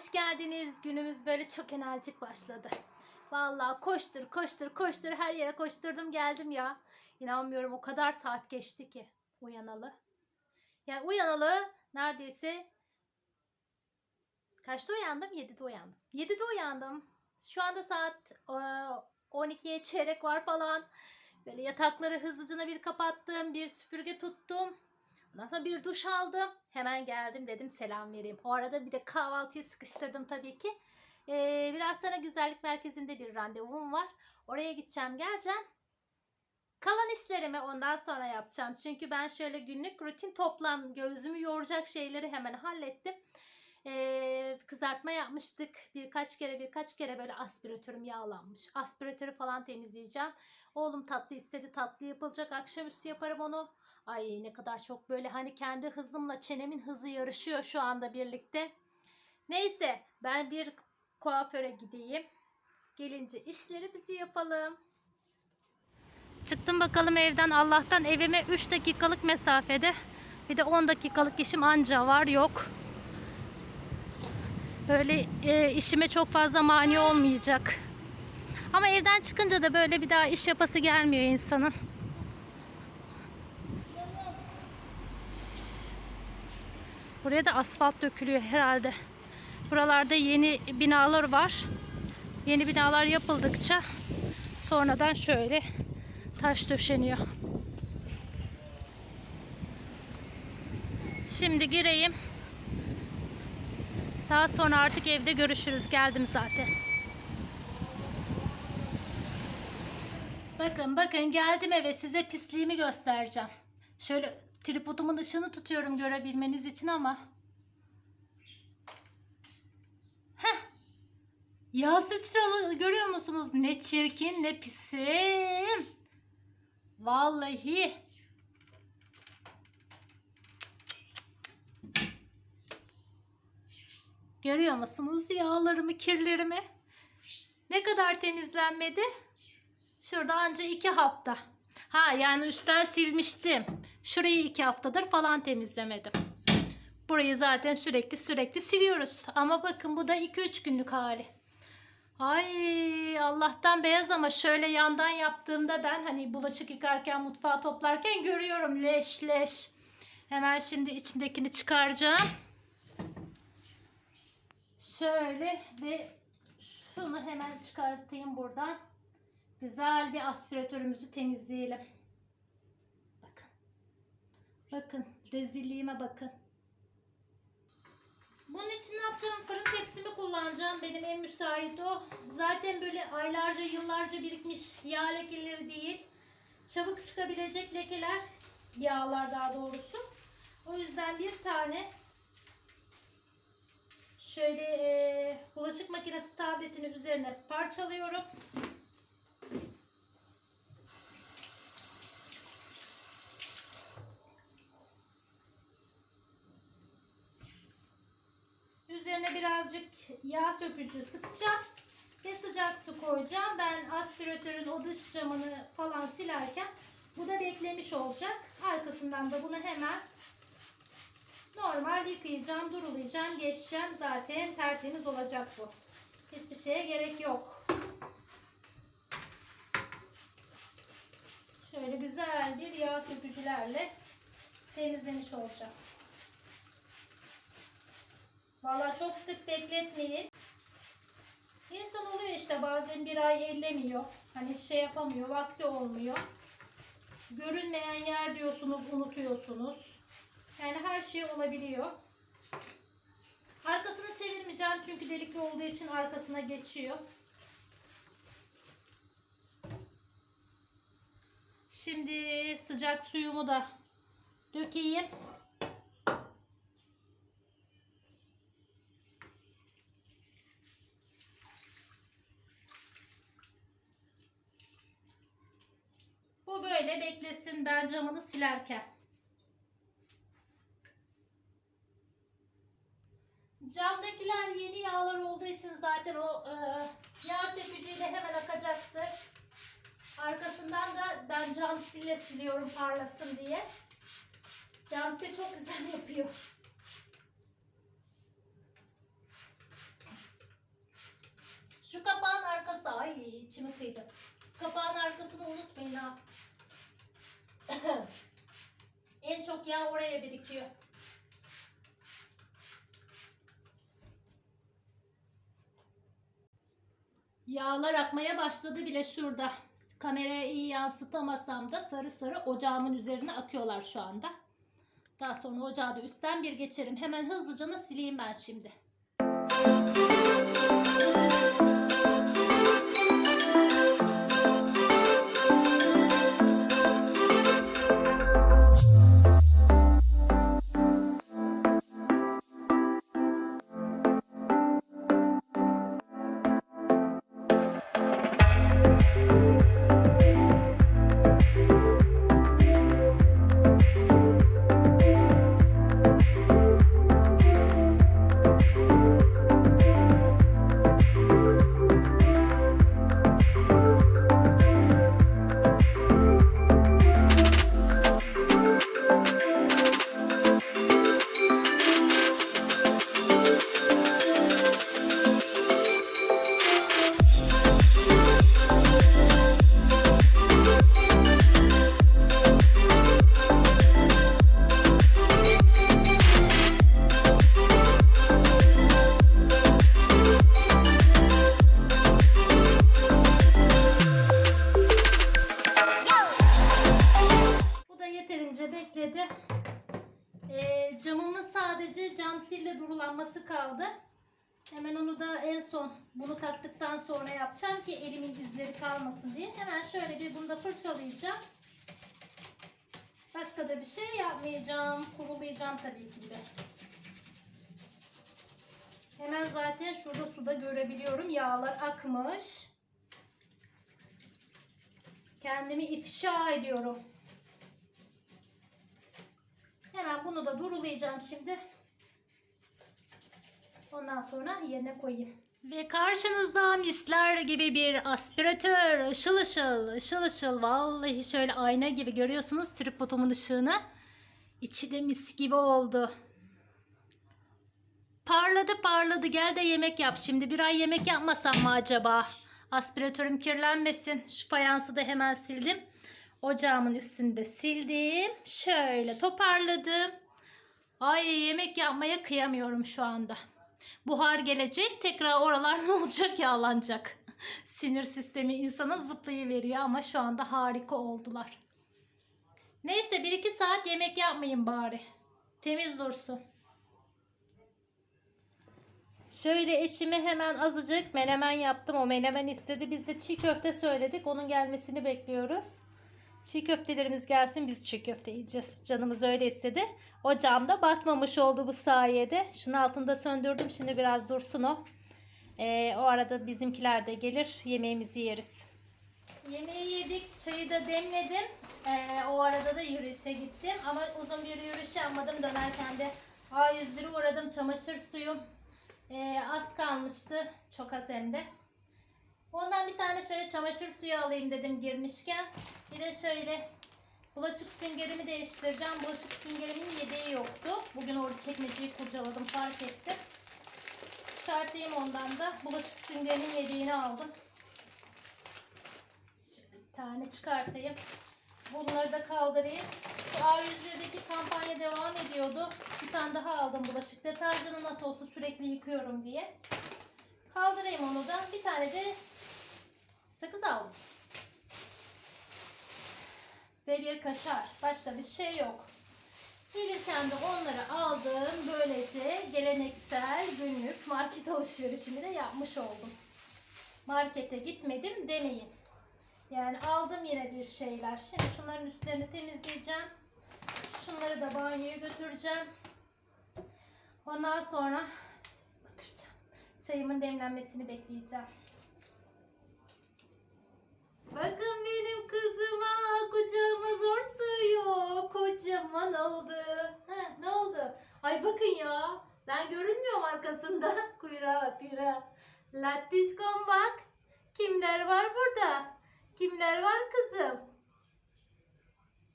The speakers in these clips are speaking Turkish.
Hoş geldiniz. Günümüz böyle çok enerjik başladı. Vallahi koştur koştur koştur her yere koşturdum geldim ya. İnanmıyorum o kadar saat geçti ki uyanalı. Yani uyanalı neredeyse kaçta uyandım? 7'de uyandım. 7'de uyandım. Şu anda saat e, 12'ye çeyrek var falan. Böyle yatakları hızlıca bir kapattım. Bir süpürge tuttum. Ondan sonra bir duş aldım. Hemen geldim dedim selam vereyim. O arada bir de kahvaltıyı sıkıştırdım tabii ki. Ee, biraz sonra güzellik merkezinde bir randevum var. Oraya gideceğim geleceğim. Kalan işlerimi ondan sonra yapacağım. Çünkü ben şöyle günlük rutin toplan gözümü yoracak şeyleri hemen hallettim. Ee, kızartma yapmıştık. Birkaç kere birkaç kere böyle aspiratörüm yağlanmış. Aspiratörü falan temizleyeceğim. Oğlum tatlı istedi. Tatlı yapılacak. Akşamüstü yaparım onu. Ay ne kadar çok böyle hani kendi hızımla çenemin hızı yarışıyor şu anda birlikte. Neyse ben bir kuaföre gideyim. Gelince işleri bizi yapalım. Çıktım bakalım evden. Allah'tan evime 3 dakikalık mesafede. Bir de 10 dakikalık işim anca var yok. Böyle e, işime çok fazla mani olmayacak. Ama evden çıkınca da böyle bir daha iş yapası gelmiyor insanın. Buraya da asfalt dökülüyor herhalde. Buralarda yeni binalar var. Yeni binalar yapıldıkça sonradan şöyle taş döşeniyor. Şimdi gireyim. Daha sonra artık evde görüşürüz. Geldim zaten. Bakın bakın geldim eve size pisliğimi göstereceğim. Şöyle tripodumun ışığını tutuyorum görebilmeniz için ama. Heh. Yağ sıçralı görüyor musunuz? Ne çirkin ne pisim. Vallahi. Görüyor musunuz yağlarımı, kirlerimi? Ne kadar temizlenmedi? Şurada anca iki hafta. Ha yani üstten silmiştim. Şurayı iki haftadır falan temizlemedim. Burayı zaten sürekli sürekli siliyoruz. Ama bakın bu da 2-3 günlük hali. Ay Allah'tan beyaz ama şöyle yandan yaptığımda ben hani bulaşık yıkarken mutfağı toplarken görüyorum leş leş. Hemen şimdi içindekini çıkaracağım. Şöyle ve şunu hemen çıkartayım buradan. Güzel bir aspiratörümüzü temizleyelim. Bakın. Bakın rezilliğime bakın. Bunun için ne yapacağım? Fırın tepsimi kullanacağım. Benim en müsait o. Zaten böyle aylarca yıllarca birikmiş yağ lekeleri değil. Çabuk çıkabilecek lekeler. Yağlar daha doğrusu. O yüzden bir tane şöyle e, bulaşık makinesi tabletini üzerine parçalıyorum. Üzerine birazcık yağ sökücü sıkacağım. Ve sıcak su koyacağım. Ben aspiratörün o dış camını falan silerken bu da beklemiş olacak. Arkasından da bunu hemen normal yıkayacağım, durulayacağım, geçeceğim. Zaten tertemiz olacak bu. Hiçbir şeye gerek yok. Şöyle güzel bir yağ sökücülerle temizlemiş olacağım. Valla çok sık bekletmeyin. İnsan oluyor işte bazen bir ay ellemiyor. Hani şey yapamıyor, vakti olmuyor. Görünmeyen yer diyorsunuz, unutuyorsunuz. Yani her şey olabiliyor. Arkasını çevirmeyeceğim çünkü delikli olduğu için arkasına geçiyor. Şimdi sıcak suyumu da dökeyim. Bu böyle beklesin ben camını silerken. Camdakiler yeni yağlar olduğu için zaten o e, yağ sökücüyle hemen akacaktır. Arkasından da ben cam sille siliyorum parlasın diye. Cam sil çok güzel yapıyor. Şu kapağın arkası. Ay içimi kıydı. Kapağın arkasını unutmayın ha. en çok yağ oraya birikiyor. Yağlar akmaya başladı bile şurada. Kameraya iyi yansıtamasam da sarı sarı ocağımın üzerine akıyorlar şu anda. Daha sonra ocağı da üstten bir geçerim. Hemen hızlıca sileyim ben şimdi. Yeterince bekledi. Ee, camımın sadece cam sille durulanması kaldı. Hemen onu da en son bunu taktıktan sonra yapacağım ki elimin izleri kalmasın diye. Hemen şöyle bir bunu da fırçalayacağım. Başka da bir şey yapmayacağım. Kurulayacağım tabii ki de. Hemen zaten şurada suda görebiliyorum. Yağlar akmış. Kendimi ifşa ediyorum. Hemen bunu da durulayacağım şimdi. Ondan sonra yerine koyayım. Ve karşınızda misler gibi bir aspiratör. Işıl ışıl, ışıl ışıl. Vallahi şöyle ayna gibi görüyorsunuz tripodumun ışığını. İçi de mis gibi oldu. Parladı parladı gel de yemek yap şimdi. Bir ay yemek yapmasam mı acaba? Aspiratörüm kirlenmesin. Şu fayansı da hemen sildim. Ocağımın üstünde sildim. Şöyle toparladım. Ay yemek yapmaya kıyamıyorum şu anda. Buhar gelecek. Tekrar oralar ne olacak yağlanacak. Sinir sistemi insana zıplayıveriyor ama şu anda harika oldular. Neyse 1-2 saat yemek yapmayın bari. Temiz dursun. Şöyle eşime hemen azıcık menemen yaptım. O menemen istedi. Biz de çiğ köfte söyledik. Onun gelmesini bekliyoruz. Çiğ köftelerimiz gelsin biz çiğ köfte yiyeceğiz. Canımız öyle istedi. Ocağımda batmamış oldu bu sayede. Şunun altında söndürdüm. Şimdi biraz dursun o. Ee, o arada bizimkiler de gelir. Yemeğimizi yeriz. Yemeği yedik. Çayı da demledim. Ee, o arada da yürüyüşe gittim. Ama uzun bir yürüyüş yapmadım. Dönerken de A101'e uğradım. Çamaşır suyum ee, az kalmıştı. Çok az hem de. Ondan bir tane şöyle çamaşır suyu alayım dedim girmişken. Bir de şöyle bulaşık süngerimi değiştireceğim. Bulaşık süngerimin yedeği yoktu. Bugün orada çekmeceyi kurcaladım fark ettim. Çıkartayım ondan da. Bulaşık süngerinin yedeğini aldım. Bir tane çıkartayım. Bunları da kaldırayım. Şu A101'deki kampanya devam ediyordu. Bir tane daha aldım bulaşık deterjanı nasıl olsa sürekli yıkıyorum diye. Kaldırayım onu da. Bir tane de sakız aldım. Ve bir kaşar. Başka bir şey yok. Gelirken de onları aldım. Böylece geleneksel günlük market alışverişimi de yapmış oldum. Markete gitmedim demeyin. Yani aldım yine bir şeyler. Şimdi şunların üstlerini temizleyeceğim. Şunları da banyoya götüreceğim. Ondan sonra batıracağım. Çayımın demlenmesini bekleyeceğim. Bakın benim kızıma kucağıma zor sığıyor. Kocaman oldu. Ha, ne oldu? Ay bakın ya. Ben görünmüyorum arkasında. Kuyruğa bak kuyruğa. Lattişkom bak. Kimler var burada? Kimler var kızım?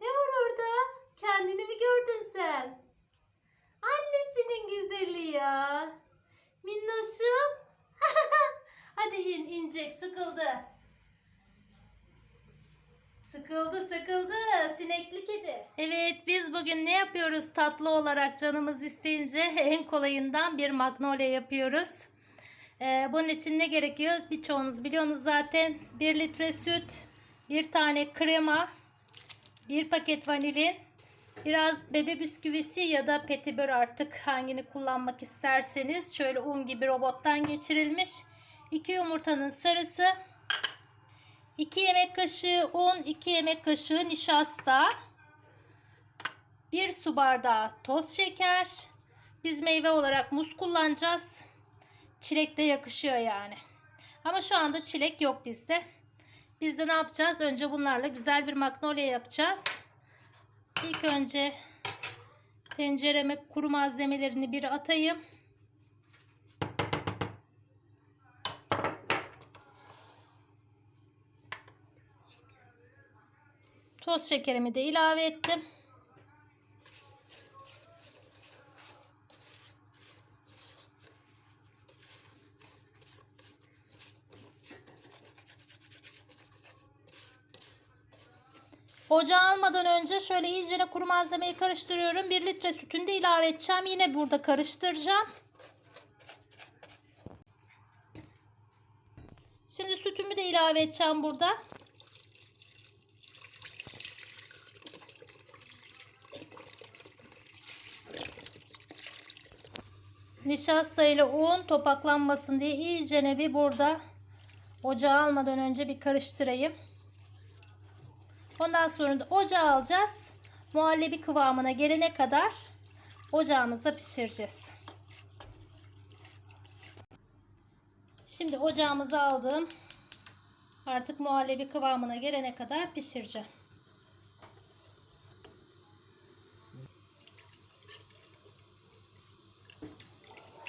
Ne var orada? Kendini mi gördün sen? Annesinin güzeli ya. Minnoşum. Hadi in sıkıldı. Sinekli kedi. Evet biz bugün ne yapıyoruz tatlı olarak canımız isteyince en kolayından bir magnolia yapıyoruz. Ee, bunun için ne gerekiyor? Birçoğunuz biliyorsunuz zaten. 1 litre süt, bir tane krema, bir paket vanilin, biraz bebe bisküvisi ya da petibör artık hangini kullanmak isterseniz. Şöyle un gibi robottan geçirilmiş. 2 yumurtanın sarısı, 2 yemek kaşığı un, 2 yemek kaşığı nişasta, 1 su bardağı toz şeker. Biz meyve olarak muz kullanacağız. Çilek de yakışıyor yani. Ama şu anda çilek yok bizde. Biz de ne yapacağız? Önce bunlarla güzel bir magnolia yapacağız. İlk önce tencereme kuru malzemelerini bir atayım. Toz şekerimi de ilave ettim. Ocağa almadan önce şöyle iyicene kuru malzemeyi karıştırıyorum. 1 litre sütünü de ilave edeceğim. Yine burada karıştıracağım. Şimdi sütümü de ilave edeceğim burada. Nişasta ile un topaklanmasın diye iyicene bir burada ocağa almadan önce bir karıştırayım. Ondan sonra da ocağa alacağız. Muhallebi kıvamına gelene kadar ocağımızda pişireceğiz. Şimdi ocağımıza aldım. Artık muhallebi kıvamına gelene kadar pişireceğim.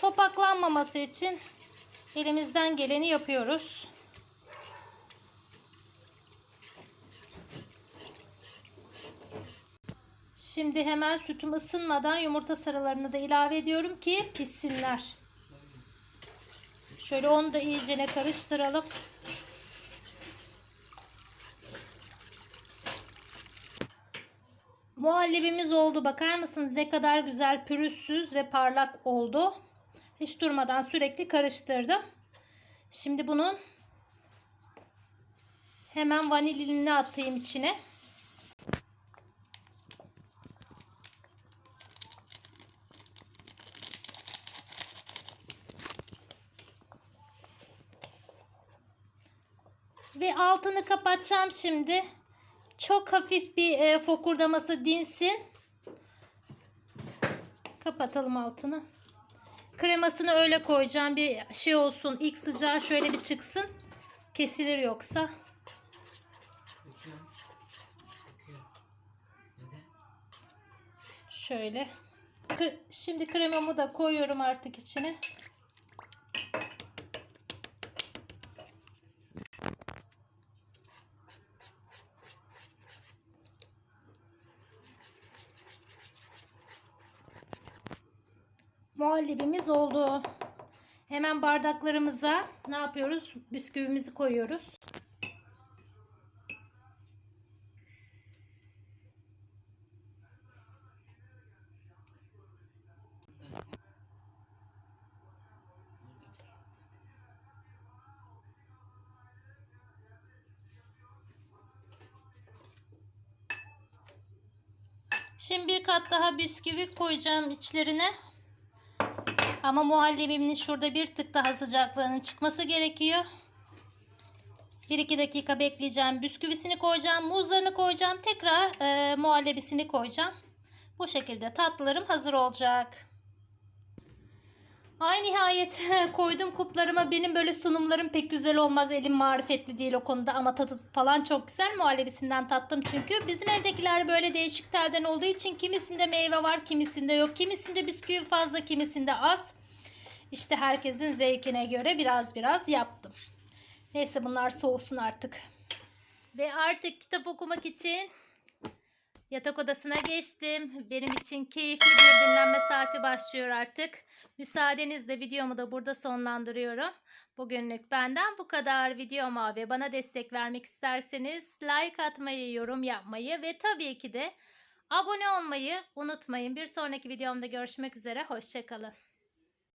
Topaklanmaması için elimizden geleni yapıyoruz. Şimdi hemen sütüm ısınmadan yumurta sarılarını da ilave ediyorum ki pişsinler. Şöyle onu da iyicene karıştıralım. Muhallebimiz oldu. Bakar mısınız ne kadar güzel pürüzsüz ve parlak oldu. Hiç durmadan sürekli karıştırdım. Şimdi bunun hemen vanilini atayım içine. Ve altını kapatacağım şimdi. Çok hafif bir e, fokurdaması dinsin. Kapatalım altını. Kremasını öyle koyacağım. Bir şey olsun. İlk sıcağı şöyle bir çıksın. Kesilir yoksa. Şöyle. Şimdi kremamı da koyuyorum artık içine. Muhallebimiz oldu. Hemen bardaklarımıza ne yapıyoruz? Bisküvimizi koyuyoruz. Şimdi bir kat daha bisküvi koyacağım içlerine. Ama muhallebimin şurada bir tık daha sıcaklığının çıkması gerekiyor. 1-2 dakika bekleyeceğim. Bisküvisini koyacağım. Muzlarını koyacağım. Tekrar e, muhallebisini koyacağım. Bu şekilde tatlılarım hazır olacak. Ay nihayet koydum kuplarıma. Benim böyle sunumlarım pek güzel olmaz. Elim marifetli değil o konuda ama tadı falan çok güzel. Muhallebisinden tattım çünkü. Bizim evdekiler böyle değişik telden olduğu için kimisinde meyve var, kimisinde yok. Kimisinde bisküvi fazla, kimisinde az. İşte herkesin zevkine göre biraz biraz yaptım. Neyse bunlar soğusun artık. Ve artık kitap okumak için Yatak odasına geçtim. Benim için keyifli bir dinlenme saati başlıyor artık. Müsaadenizle videomu da burada sonlandırıyorum. Bugünlük benden bu kadar. Videoma ve bana destek vermek isterseniz like atmayı, yorum yapmayı ve tabii ki de abone olmayı unutmayın. Bir sonraki videomda görüşmek üzere. Hoşçakalın.